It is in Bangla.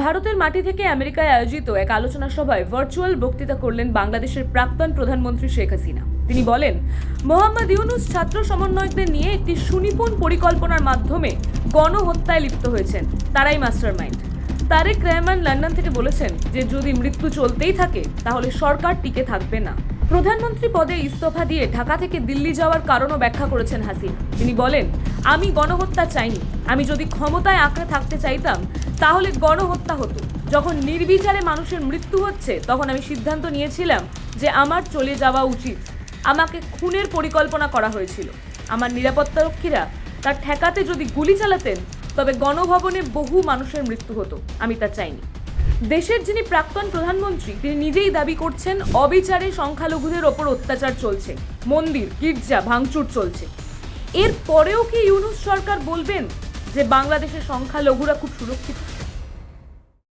ভারতের মাটি থেকে আমেরিকায় আয়োজিত এক আলোচনা সভায় ভার্চুয়াল বক্তৃতা করলেন বাংলাদেশের প্রাক্তন প্রধানমন্ত্রী শেখ হাসিনা। তিনি বলেন, মোহাম্মদ ইউনুস ছাত্র সমন্বয়কদের নিয়ে একটি সুনিপুণ পরিকল্পনার মাধ্যমে গণহত্যায় লিপ্ত হয়েছেন। তারাই mastermind Tarique Rahman London থেকে বলেছেন যে, যদি মৃত্যু চলতেই থাকে, তাহলে সরকার টিকে থাকবে না। প্রধানমন্ত্রী পদে ইস্তফা দিয়ে ঢাকা থেকে দিল্লি যাওয়ার কারণও ব্যাখ্যা করেছেন হাসিনা। তিনি বলেন, আমি গণহত্যা চাইনি। আমি যদি ক্ষমতায় আঁকড়ে থাকতে চাইতাম, তাহলে গণহত্যা হতো। যখন নির্বিচারে মানুষের মৃত্যু হচ্ছে, তখন আমি সিদ্ধান্ত নিয়েছিলাম যে আমার চলে যাওয়া উচিত। আমাকে খুনের পরিকল্পনা করা হয়েছিল। আমার নিরাপত্তারক্ষীরা তার ঠেকাতে যদি গুলি চালাতেন, তবে গণভবনে বহু মানুষের মৃত্যু হতো। আমি তা চাইনি। দেশের যিনি প্রাক্তন প্রধানমন্ত্রী, তিনি নিজেই দাবি করছেন অবিচারে সংখ্যালঘুদের ওপর অত্যাচার চলছে। মন্দির, গির্জা, ভাঙচুর চলছে। এর পরেও কি ইউনুস সরকার বলবেন যে বাংলাদেশের সংখ্যালঘুরা খুব সুরক্ষিত?